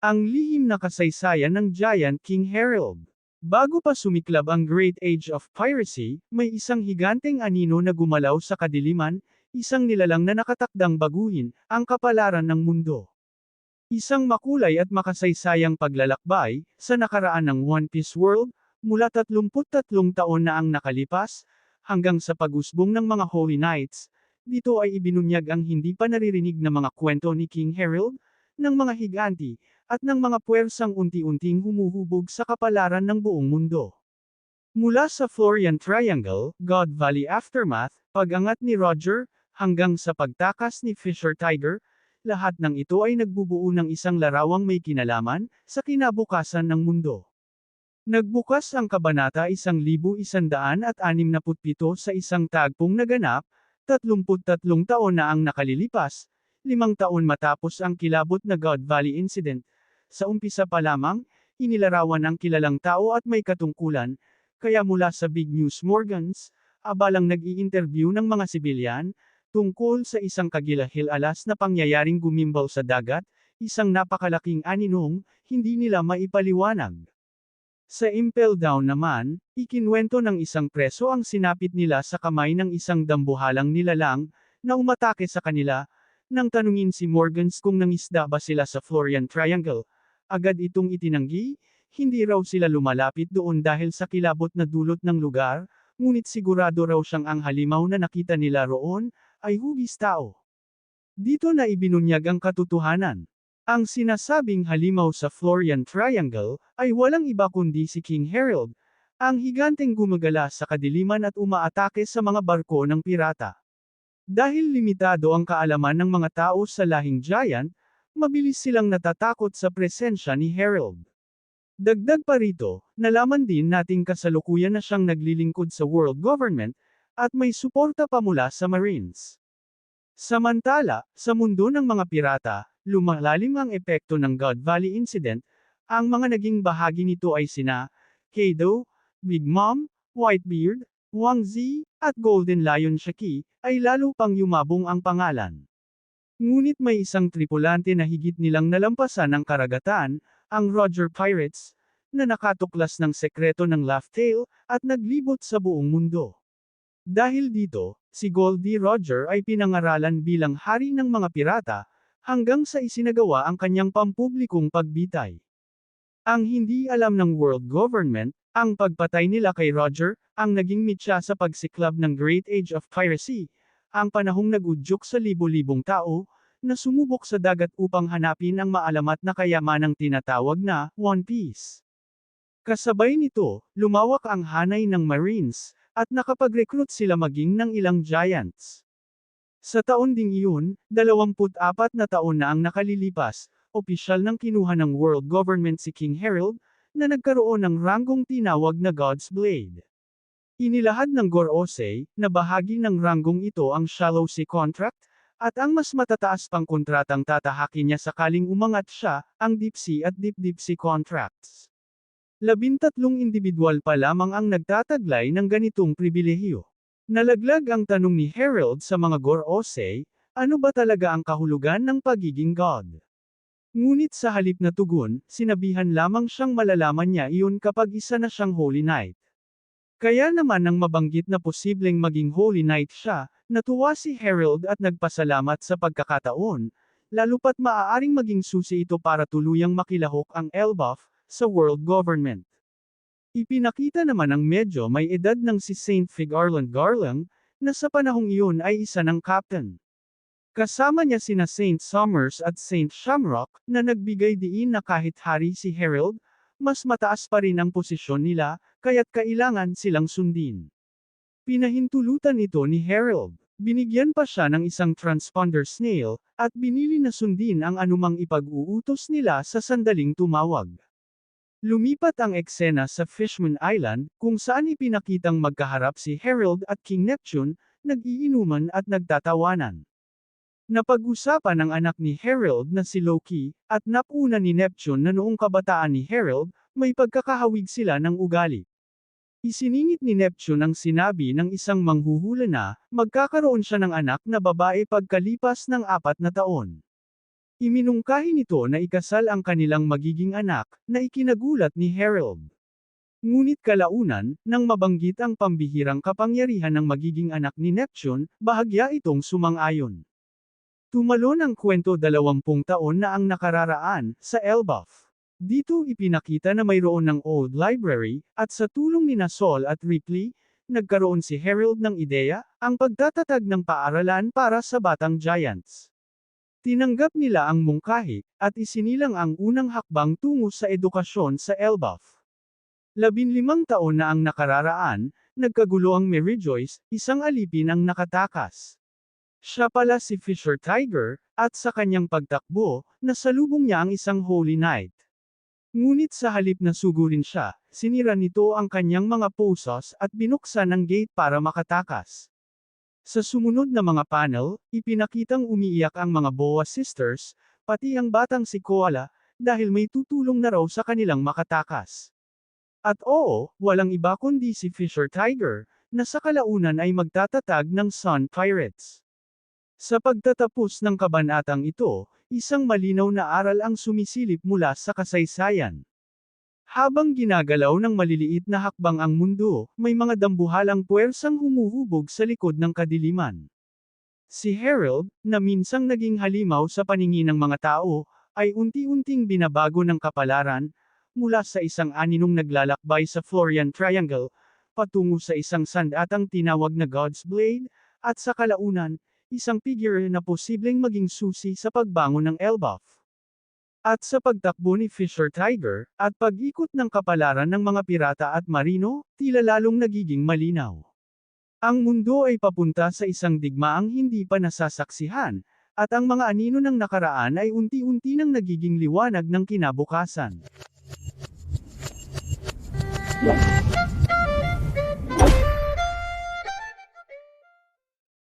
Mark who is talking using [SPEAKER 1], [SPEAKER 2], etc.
[SPEAKER 1] Ang lihim na kasaysayan ng Giant King Harold. Bago pa sumiklab ang Great Age of Piracy, may isang higanteng anino na gumalaw sa kadiliman, isang nilalang na nakatakdang baguhin, ang kapalaran ng mundo. Isang makulay at makasaysayang paglalakbay, sa nakaraan ng One Piece World, mula 33 taon na ang nakalipas, hanggang sa pag-usbong ng mga Holy Knights, dito ay ibinunyag ang hindi pa naririnig na mga kwento ni King Harold, ng mga higanti, at ng mga puwersang unti-unting humuhubog sa kapalaran ng buong mundo. Mula sa Florian Triangle, God Valley Aftermath, pag-angat ni Roger, hanggang sa pagtakas ni Fisher Tiger, lahat ng ito ay nagbubuo ng isang larawang may kinalaman, sa kinabukasan ng mundo. Nagbukas ang kabanata 1167 sa isang tagpong naganap, 33 taon na ang nakalilipas, limang taon matapos ang kilabot na God Valley Incident. Sa umpisa pa lamang, inilarawan ang kilalang tao at may katungkulan, kaya mula sa Big News Morgans, abalang nag-i-interview ng mga sibilyan, tungkol sa isang kagilahil-alas na pangyayaring gumimbaw sa dagat, isang napakalaking aninong, hindi nila maipaliwanag. Sa Impel Down naman, ikinwento ng isang preso ang sinapit nila sa kamay ng isang dambuhalang nilalang, na umatake sa kanila, nang tanungin si Morgans kung nangisda ba sila sa Florian Triangle, agad itong itinanggi, hindi raw sila lumalapit doon dahil sa kilabot na dulot ng lugar, ngunit sigurado raw siyang ang halimaw na nakita nila roon, ay hugis tao. Dito na ibinunyag ang katotohanan. Ang sinasabing halimaw sa Florian Triangle, ay walang iba kundi si King Harold, ang higanteng gumagala sa kadiliman at umaatake sa mga barko ng pirata. Dahil limitado ang kaalaman ng mga tao sa lahing giant, mabilis silang natatakot sa presensya ni Harold. Dagdag pa rito, nalaman din nating kasalukuyan na siyang naglilingkod sa world government, at may suporta pa mula sa Marines. Samantala, sa mundo ng mga pirata, lumalalim ang epekto ng God Valley Incident, ang mga naging bahagi nito ay sina, Kaido, Big Mom, Whitebeard, Wang Zi, at Golden Lion Shaki, ay lalo pang yumabong ang pangalan. Ngunit may isang tripulante na higit nilang nalampasan ang karagatan, ang Roger Pirates, na nakatuklas ng sekreto ng Laugh Tale, at naglibot sa buong mundo. Dahil dito, si Goldie Roger ay pinangaralan bilang hari ng mga pirata, hanggang sa isinagawa ang kanyang pampublikong pagbitay. Ang hindi alam ng world government, ang pagpatay nila kay Roger, ang naging mitya sa pagsiklab ng Great Age of Piracy, ang panahong nagudyok sa libo-libong tao, na sumubok sa dagat upang hanapin ang maalamat na kayamanang tinatawag na One Piece. Kasabay nito, lumawak ang hanay ng Marines, at nakapag-recruit sila maging ng ilang giants. Sa taon ding iyon, 24 na taon na ang nakalilipas, opisyal nang kinuha ng world government si King Harold, na nagkaroon ng ranggong tinawag na God's Blade. Inilahad ng Gorosei, na bahagi ng ranggong ito ang Shallow Sea Contract, at ang mas matataas pang kontratang tatahakin niya sakaling umangat siya, ang Deep Sea at Deep Deep Sea Contracts. Labintatlong individual pa lamang ang nagtataglay ng ganitong pribilehiyo. Nalaglag ang tanong ni Harold sa mga Gorosei, ano ba talaga ang kahulugan ng pagiging God? Ngunit sa halip na tugon, sinabihan lamang siyang malalaman niya iyon kapag isa na siyang Holy Knight. Kaya naman nang mabanggit na posibleng maging Holy Knight siya, natuwa si Harold at nagpasalamat sa pagkakataon, lalo pat maaaring maging susi ito para tuluyang makilahok ang Elbaf, sa world government. Ipinakita naman ang medyo may edad ng si Saint Fig Arland Garlang, na sa panahong iyon ay isa ng captain. Kasama niya sina Saint Summers at Saint Shamrock, na nagbigay diin na kahit hari si Harold, mas mataas pa rin ang posisyon nila, kaya't kailangan silang sundin. Pinahintulutan ito ni Harold. Binigyan pa siya ng isang transponder snail, at binili na sundin ang anumang ipag-uutos nila sa sandaling tumawag. Lumipat ang eksena sa Fishman Island, kung saan ipinakitang magkaharap si Harold at King Neptune, nag-iinuman at nagtatawanan. Napag-usapan ng anak ni Harold na si Loki, at napuna ni Neptune na noong kabataan ni Harold, may pagkakahawig sila ng ugali. Isiningit ni Neptune ang sinabi ng isang manghuhula na, magkakaroon siya ng anak na babae pagkalipas ng apat na taon. Iminungkahi nito na ikasal ang kanilang magiging anak, na ikinagulat ni Harold. Ngunit kalaunan, nang mabanggit ang pambihirang kapangyarihan ng magiging anak ni Neptune, bahagya itong sumang-ayon. Tumalon ang kwento dalawampung taon na ang nakararaan, sa Elbaf. Dito ipinakita na mayroon ng old library, at sa tulong ni Sol at Ripley, nagkaroon si Harold ng ideya, ang pagtatatag ng paaralan para sa batang giants. Tinanggap nila ang mungkahi, at isinilang ang unang hakbang tungo sa edukasyon sa Elbaf. Labinlimang taon na ang nakararaan, nagkagulo ang Mary Joyce, isang alipin ang nakatakas. Siya pala si Fisher Tiger, at sa kanyang pagtakbo, nasalubong niya ang isang Holy Knight. Ngunit sa halip na sugurin siya, sinira nito ang kanyang mga posos at binuksan ang gate para makatakas. Sa sumunod na mga panel, ipinakitang umiiyak ang mga Boa sisters, pati ang batang si Koala, dahil may tutulong na raw sa kanilang makatakas. At oo, walang iba kundi si Fisher Tiger, na sa kalaunan ay magtatatag ng Sun Pirates. Sa pagtatapos ng kabanatang ito, isang malinaw na aral ang sumisilip mula sa kasaysayan. Habang ginagalaw ng maliliit na hakbang ang mundo, may mga dambuhalang puwersang humuhubog sa likod ng kadiliman. Si Harold, na minsang naging halimaw sa paningin ng mga tao, ay unti-unting binabago ng kapalaran, mula sa isang aninong naglalakbay sa Florian Triangle, patungo sa isang sandatang tinawag na God's Blade, at sa kalaunan, isang figure na posibleng maging susi sa pagbangon ng Elbaf. At sa pagtakbo ni Fisher Tiger, at pag-ikot ng kapalaran ng mga pirata at marino, tila lalong nagiging malinaw. Ang mundo ay papunta sa isang digmaang hindi pa nasasaksihan, at ang mga anino ng nakaraan ay unti-unti nang nagiging liwanag ng kinabukasan.